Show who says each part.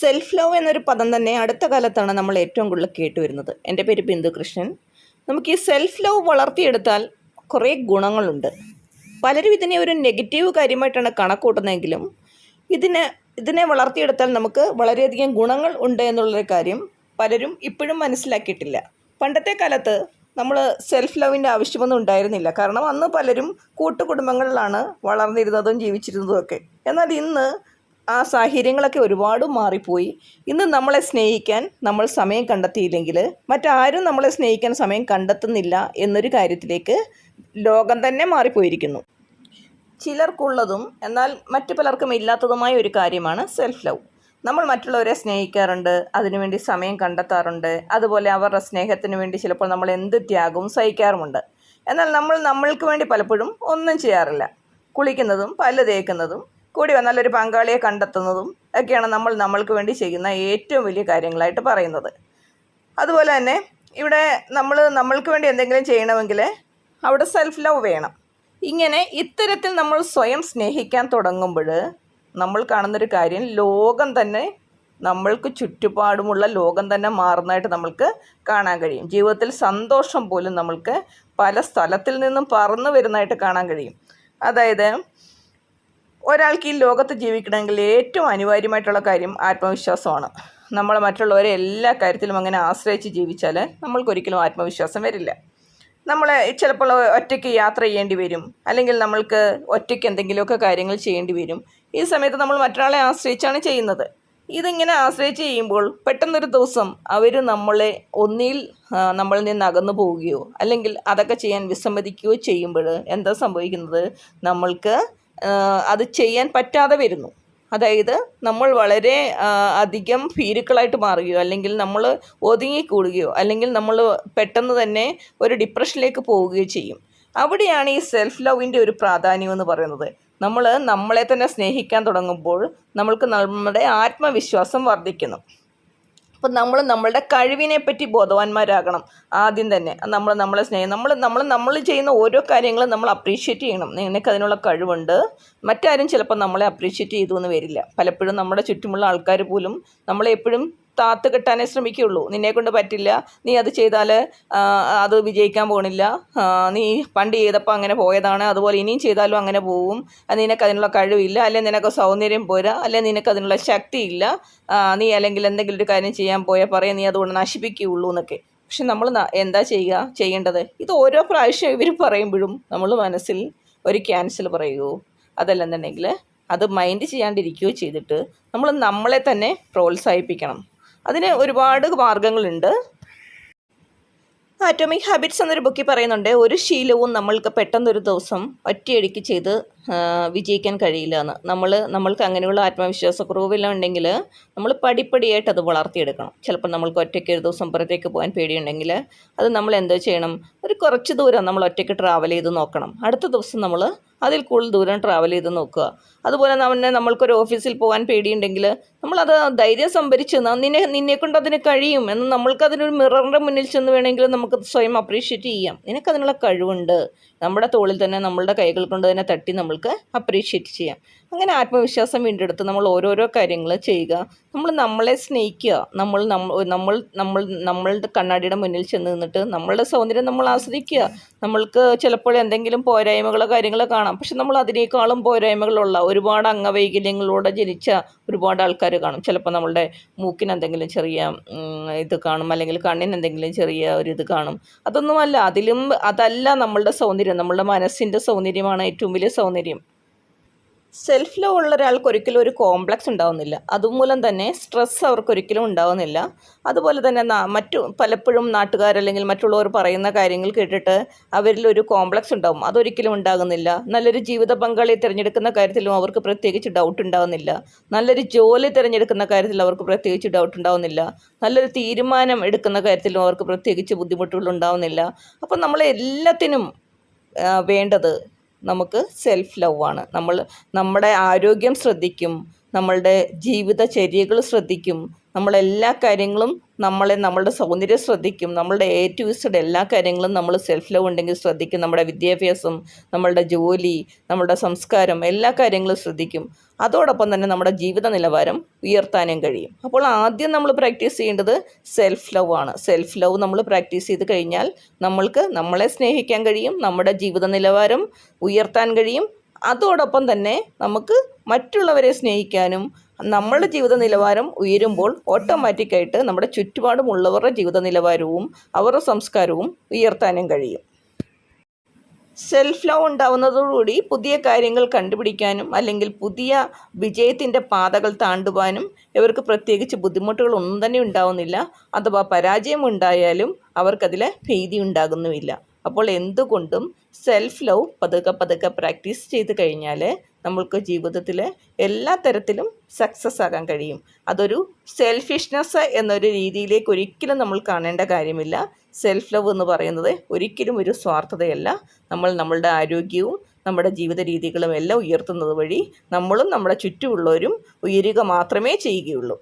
Speaker 1: Self love എന്നൊരു പദം തന്നെ അടുത്ത കാലത്താണ് നമ്മൾ ഏറ്റവും കൂടുതൽ കേട്ടുവരുന്നത്. എന്റെ പേര് ബിന്ദു കൃഷ്ണൻ. നമുക്ക് ഈ സെൽഫ് ലവ് വളർത്തിയെടുത്താൽ കുറേ ഗുണങ്ങളുണ്ട്. പലരും ഇതിനെ ഒരു നെഗറ്റീവ് കാര്യമായിട്ടാണ് കണക്കൂട്ടുന്നതെങ്കിലും ഇതിന് ഇതിനെ വളർത്തിയെടുത്താൽ നമുക്ക് വളരെയധികം ഗുണങ്ങൾ ഉണ്ട് എന്നുള്ളൊരു കാര്യം പലരും ഇപ്പോഴും മനസ്സിലാക്കിയിട്ടില്ല. പണ്ടത്തെ കാലത്ത് നമ്മൾ സെൽഫ് ലവിന്റെ ആവശ്യമൊന്നും ഉണ്ടായിരുന്നില്ല. കാരണം അന്ന് പലരും കൂട്ടുകുടുംബങ്ങളിലാണ് വളർന്നിരുന്നതും ജീവിച്ചിരുന്നതും ഒക്കെ. എന്നാൽ ഇന്ന് ആ സാഹചര്യങ്ങളൊക്കെ ഒരുപാട് മാറിപ്പോയി. ഇന്ന് നമ്മളെ സ്നേഹിക്കാൻ നമ്മൾ സമയം കണ്ടെത്തിയില്ലെങ്കിൽ മറ്റാരും നമ്മളെ സ്നേഹിക്കാൻ സമയം കണ്ടെത്തുന്നില്ല എന്നൊരു കാര്യത്തിലേക്ക് ലോകം തന്നെ മാറിപ്പോയിരിക്കുന്നു. ചിലർക്കുള്ളതും എന്നാൽ മറ്റു പലർക്കും ഇല്ലാത്തതുമായ ഒരു കാര്യമാണ് സെൽഫ് ലവ് നമ്മൾ മറ്റുള്ളവരെ സ്നേഹിക്കാറുണ്ട് അതിനുവേണ്ടി സമയം കണ്ടെത്താറുണ്ട് അതുപോലെ അവരുടെ സ്നേഹത്തിന് വേണ്ടി ചിലപ്പോൾ നമ്മൾ എന്ത് ത്യാഗവും സഹിക്കാറുമുണ്ട്. എന്നാൽ നമ്മൾ നമ്മൾക്ക് വേണ്ടി പലപ്പോഴും ഒന്നും ചെയ്യാറില്ല. കുളിക്കുന്നതും പല്ല് തേക്കുന്നതും കൂടി വന്നാൽ ഒരു പങ്കാളിയെ കണ്ടെത്തുന്നതും ഒക്കെയാണ് നമ്മൾ നമ്മൾക്ക് വേണ്ടി ചെയ്യുന്ന ഏറ്റവും വലിയ കാര്യങ്ങളായിട്ട് പറയുന്നത്. അതുപോലെ തന്നെ ഇവിടെ നമ്മൾ നമ്മൾക്ക് വേണ്ടി എന്തെങ്കിലും ചെയ്യണമെങ്കിൽ അവിടെ സെൽഫ് ലവ് വേണം. ഇങ്ങനെ ഇത്തരത്തിൽ നമ്മൾ സ്വയം സ്നേഹിക്കാൻ തുടങ്ങുമ്പോൾ നമ്മൾ കാണുന്നൊരു കാര്യം ലോകം തന്നെ നമ്മൾക്ക് ചുറ്റുപാടുമുള്ള ലോകം തന്നെ മാറുന്നതായിട്ട് നമ്മൾക്ക് കാണാൻ കഴിയും. ജീവിതത്തിൽ സന്തോഷം പോലും നമ്മൾക്ക് പല സ്ഥലത്തിൽ നിന്നും പറന്നു വരുന്നതായിട്ട് കാണാൻ കഴിയും. അതായത് ഒരാൾക്ക് ഈ ലോകത്ത് ജീവിക്കണമെങ്കിൽ ഏറ്റവും അനിവാര്യമായിട്ടുള്ള കാര്യം ആത്മവിശ്വാസമാണ്. നമ്മൾ മറ്റുള്ളവരെ എല്ലാ കാര്യത്തിലും അങ്ങനെ ആശ്രയിച്ച് ജീവിച്ചാൽ നമ്മൾക്കൊരിക്കലും ആത്മവിശ്വാസം വരില്ല. നമ്മൾ ചിലപ്പോൾ ഒറ്റയ്ക്ക് യാത്ര ചെയ്യേണ്ടി വരും. അല്ലെങ്കിൽ നമ്മൾക്ക് ഒറ്റയ്ക്ക് എന്തെങ്കിലുമൊക്കെ കാര്യങ്ങൾ ചെയ്യേണ്ടി വരും. ഈ സമയത്ത് നമ്മൾ മറ്റൊരാളെ ആശ്രയിച്ചാണ് ചെയ്യുന്നത്. ഇതിങ്ങനെ ആശ്രയിച്ച് ചെയ്യുമ്പോൾ പെട്ടെന്നൊരു ദിവസം അവർ നമ്മളെ ഒന്നിൽ നമ്മളിൽ നിന്ന് അകന്നു പോവുകയോ അല്ലെങ്കിൽ അതൊക്കെ ചെയ്യാൻ വിസമ്മതിക്കുകയോ ചെയ്യുമ്പോൾ എന്താ സംഭവിക്കുന്നത്? നമ്മൾക്ക് അത് ചെയ്യാൻ പറ്റാതെ വരുന്നു. അതായത് നമ്മൾ വളരെ അധികം ഭീരുക്കളായിട്ട് മാറുകയോ അല്ലെങ്കിൽ നമ്മൾ ഒതുങ്ങിക്കൂടുകയോ അല്ലെങ്കിൽ നമ്മൾ പെട്ടെന്ന് തന്നെ ഒരു ഡിപ്രഷനിലേക്ക് പോവുകയോ ചെയ്യും. അവിടെയാണ് ഈ സെൽഫ് ലവിന്റെ ഒരു പ്രാധാന്യം എന്ന് പറയുന്നത്. നമ്മൾ നമ്മളെ തന്നെ സ്നേഹിക്കാൻ തുടങ്ങുമ്പോൾ നമ്മൾക്ക് നമ്മുടെ ആത്മവിശ്വാസം വർദ്ധിക്കുന്നു. അപ്പം നമ്മൾ നമ്മളുടെ കഴിവിനെ പറ്റി ബോധവാന്മാരാകണം. ആദ്യം തന്നെ നമ്മൾ നമ്മളെ സ്നേഹം നമ്മൾ നമ്മൾ നമ്മൾ ചെയ്യുന്ന ഓരോ കാര്യങ്ങളും നമ്മൾ അപ്രീഷിയേറ്റ് ചെയ്യണം. നിനക്ക് അതിനുള്ള കഴിവുണ്ട്. മറ്റാരും ചിലപ്പോൾ നമ്മളെ അപ്രീഷിയേറ്റ് ചെയ്തു എന്ന് വരില്ല. പലപ്പോഴും നമ്മുടെ ചുറ്റുമുള്ള ആൾക്കാർ പോലും നമ്മളെ എപ്പോഴും താത്ത് കെട്ടാനേ ശ്രമിക്കുകയുള്ളൂ നിന്നെ കൊണ്ട് പറ്റില്ല. നീ അത് ചെയ്താൽ അത് വിജയിക്കാൻ പോകണില്ല നീ പണ്ട് ചെയ്തപ്പോൾ അങ്ങനെ പോയതാണ്. അതുപോലെ ഇനിയും ചെയ്താലും അങ്ങനെ പോവും. നിനക്ക് അതിനുള്ള കഴിവില്ല. അല്ലെങ്കിൽ നിനക്ക് സൗന്ദര്യം പോരാ? അല്ലെങ്കിൽ നിനക്ക് അതിനുള്ള ശക്തിയില്ല നീ അല്ലെങ്കിൽ എന്തെങ്കിലും ഒരു കാര്യം ചെയ്യാൻ പോയാൽ പറയാം. നീ അതുകൊണ്ട് നശിപ്പിക്കുകയുള്ളൂ എന്നൊക്കെ. പക്ഷെ നമ്മൾ എന്താ ചെയ്യുക? ചെയ്യേണ്ടത്? ഇത് ഓരോ പ്രാവശ്യം ഇവർ പറയുമ്പോഴും നമ്മൾ മനസ്സിൽ ഒരു ക്യാൻസൽ പറയുകയോ അതല്ലെന്നുണ്ടെങ്കിൽ അത് മൈൻഡ് ചെയ്യാണ്ടിരിക്കുകയോ ചെയ്തിട്ട് നമ്മൾ നമ്മളെ തന്നെ പ്രോത്സാഹിപ്പിക്കണം. അതിന് ഒരുപാട് മാർഗങ്ങളുണ്ട്. ആറ്റോമിക് ഹാബിറ്റ്സ് എന്നൊരു ബുക്കിൽ പറയുന്നുണ്ട്. ഒരു ശീലവും നമ്മൾക്ക് പെട്ടെന്നൊരു ദിവസം ഒറ്റയടിക്ക് ചെയ്ത് വിജയിക്കാൻ കഴിയില്ല എന്ന് നമ്മൾ നമ്മൾക്ക് അങ്ങനെയുള്ള ആത്മവിശ്വാസക്കുറവെല്ലാം ഉണ്ടെങ്കിൽ നമ്മൾ പടിപ്പടിയായിട്ട് അത് വളർത്തിയെടുക്കണം. ചിലപ്പോൾ നമ്മൾക്ക് ഒറ്റയ്ക്ക് ഒരു ദിവസം പുറത്തേക്ക് പോകാൻ പേടിയുണ്ടെങ്കിൽ അത് നമ്മൾ എന്തോ ചെയ്യണം? ഒരു കുറച്ച് ദൂരം നമ്മൾ ഒറ്റയ്ക്ക് ട്രാവൽ ചെയ്ത് നോക്കണം. അടുത്ത ദിവസം നമ്മൾ അതിൽ കൂടുതൽ ദൂരം ട്രാവൽ ചെയ്ത് നോക്കുക. അതുപോലെ തന്നെ നമ്മൾക്കൊരു ഓഫീസിൽ പോകാൻ പേടിയുണ്ടെങ്കിൽ നമ്മളത് ധൈര്യം സംഭരിച്ച് നിന്നെ നിന്നെക്കൊണ്ട് അതിന് കഴിയും എന്ന് നമ്മൾക്ക് അതിനൊരു മിററിന്റെ മുന്നിൽ ചെന്ന് വേണമെങ്കിൽ നമുക്ക് സ്വയം അപ്രീഷിയേറ്റ് ചെയ്യാം. നിനക്കതിനുള്ള കഴിവുണ്ട്. നമ്മുടെ തോളിൽ തന്നെ നമ്മളുടെ കൈകൾ കൊണ്ട് തന്നെ തട്ടി നമ്മൾക്ക് അപ്രീഷിയേറ്റ് ചെയ്യാം. അങ്ങനെ ആത്മവിശ്വാസം വീണ്ടെടുത്ത് നമ്മൾ ഓരോരോ കാര്യങ്ങൾ ചെയ്യുക. നമ്മൾ നമ്മളെ സ്നേഹിക്കുക. നമ്മൾ നമ്മ- നമ്മൾ നമ്മൾ നമ്മളുടെ കണ്ണാടിയുടെ മുന്നിൽ ചെന്ന് നിന്നിട്ട് നമ്മളുടെ സൗന്ദര്യം നമ്മൾ ആസ്വദിക്കുക. നമ്മൾക്ക് ചിലപ്പോൾ എന്തെങ്കിലും പോരായ്മകളോ കാര്യങ്ങളോ കാണാം. പക്ഷെ നമ്മൾ അതിനേക്കാളും പോരായ്മകളുള്ള ഒരുപാട് അംഗവൈകല്യങ്ങളോടെ ജനിച്ച ഒരുപാട് ആൾക്കാർ കാണും. ചിലപ്പോൾ നമ്മളുടെ മൂക്കിന് എന്തെങ്കിലും ചെറിയ ഇത് കാണും. അല്ലെങ്കിൽ കണ്ണിന് എന്തെങ്കിലും ചെറിയ ഒരു ഇത് കാണും. അതൊന്നുമല്ല. അതിലും അതല്ല നമ്മളുടെ സൗന്ദര്യം. നമ്മളുടെ മനസ്സിന്റെ സൗന്ദര്യമാണ് ഏറ്റവും വലിയ സൗന്ദര്യം. സെൽഫ് ലവ് ഉള്ള ഒരാൾക്ക് ഒരിക്കലും ഒരു കോംപ്ലക്സ് ഉണ്ടാവുന്നില്ല. അതുമൂലം തന്നെ സ്ട്രെസ് അവർക്ക് ഒരിക്കലും ഉണ്ടാവുന്നില്ല. അതുപോലെ തന്നെ മറ്റു പലപ്പോഴും നാട്ടുകാർ അല്ലെങ്കിൽ മറ്റുള്ളവർ പറയുന്ന കാര്യങ്ങൾ കേട്ടിട്ട് അവരിൽ ഒരു കോംപ്ലക്സ് ഉണ്ടാവും. അതൊരിക്കലും ഉണ്ടാകുന്നില്ല. നല്ലൊരു ജീവിത പങ്കാളിയെ തിരഞ്ഞെടുക്കുന്ന കാര്യത്തിലും അവർക്ക് പ്രത്യേകിച്ച് ഡൗട്ട് ഉണ്ടാവുന്നില്ല. നല്ലൊരു ജോലി തിരഞ്ഞെടുക്കുന്ന കാര്യത്തിൽ അവർക്ക് പ്രത്യേകിച്ച് ഡൗട്ട് ഉണ്ടാവുന്നില്ല. നല്ലൊരു തീരുമാനം എടുക്കുന്ന കാര്യത്തിലും അവർക്ക് പ്രത്യേകിച്ച് ബുദ്ധിമുട്ടുകൾ ഉണ്ടാവുന്നില്ല. അപ്പം ആ, വേണ്ടത് നമുക്ക് സെൽഫ് ലവ് ആണ്. നമ്മൾ നമ്മുടെ ആരോഗ്യം ശ്രദ്ധിക്കും. നമ്മളുടെ ജീവിതചര്യകൾ ശ്രദ്ധിക്കും. നമ്മളെല്ലാ കാര്യങ്ങളും നമ്മളെ നമ്മളുടെ സൗന്ദര്യം ശ്രദ്ധിക്കും. നമ്മളുടെ എ ടു ഇസഡ് എല്ലാ കാര്യങ്ങളും നമ്മൾ സെൽഫ് ലവ് ഉണ്ടെങ്കിൽ ശ്രദ്ധിക്കും. നമ്മുടെ വിദ്യാഭ്യാസം നമ്മളുടെ ജോലി നമ്മുടെ സംസ്കാരം എല്ലാ കാര്യങ്ങളും ശ്രദ്ധിക്കും. അതോടൊപ്പം തന്നെ നമ്മുടെ ജീവിത നിലവാരം ഉയർത്താനും കഴിയും. അപ്പോൾ ആദ്യം നമ്മൾ പ്രാക്ടീസ് ചെയ്യേണ്ടത് സെൽഫ് ലവ് ആണ്. സെൽഫ് ലവ് നമ്മൾ പ്രാക്ടീസ് ചെയ്ത് കഴിഞ്ഞാൽ നമ്മൾക്ക് നമ്മളെ സ്നേഹിക്കാൻ കഴിയും നമ്മുടെ ജീവിത നിലവാരം ഉയർത്താൻ കഴിയും. അതോടൊപ്പം തന്നെ നമുക്ക് മറ്റുള്ളവരെ സ്നേഹിക്കാനും നമ്മളുടെ ജീവിത നിലവാരം ഉയരുമ്പോൾ ഓട്ടോമാറ്റിക്കായിട്ട് നമ്മുടെ ചുറ്റുപാടുമുള്ളവരുടെ ജീവിത നിലവാരവും അവരുടെ സംസ്കാരവും ഉയർത്താനും കഴിയും. സെൽഫ് ലവ് ഉണ്ടാവുന്നതോടുകൂടി പുതിയ കാര്യങ്ങൾ കണ്ടുപിടിക്കാനും അല്ലെങ്കിൽ പുതിയ വിജയത്തിന്റെ പാതകൾ താണ്ടുവാനും ഇവർക്ക് പ്രത്യേകിച്ച് ബുദ്ധിമുട്ടുകളൊന്നും തന്നെ ഉണ്ടാവുന്നില്ല. അഥവാ പരാജയം ഉണ്ടായാലും അവർക്കതിൽ ഭീതി ഉണ്ടാകുന്നുമില്ല. അപ്പോൾ എന്തുകൊണ്ടും സെൽഫ് ലവ് പതുക്കെ പതുക്കെ പ്രാക്ടീസ് ചെയ്ത് കഴിഞ്ഞാൽ നമ്മൾക്ക് ജീവിതത്തിൽ എല്ലാ തരത്തിലും സക്സസ് ആകാൻ കഴിയും. അതൊരു സെൽഫിഷ്നെസ് എന്നൊരു രീതിയിലേക്ക് ഒരിക്കലും നമ്മൾ കാണേണ്ട കാര്യമില്ല. സെൽഫ് ലവ് എന്ന് പറയുന്നത് ഒരിക്കലും ഒരു സ്വാർത്ഥതയല്ല. നമ്മൾ നമ്മളുടെ ആരോഗ്യവും നമ്മുടെ ജീവിത രീതികളും എല്ലാം ഉയർത്തുന്നത് വഴി നമ്മളും നമ്മുടെ ചുറ്റുമുള്ളവരും ഉയരുക മാത്രമേ ചെയ്യുകയുള്ളൂ.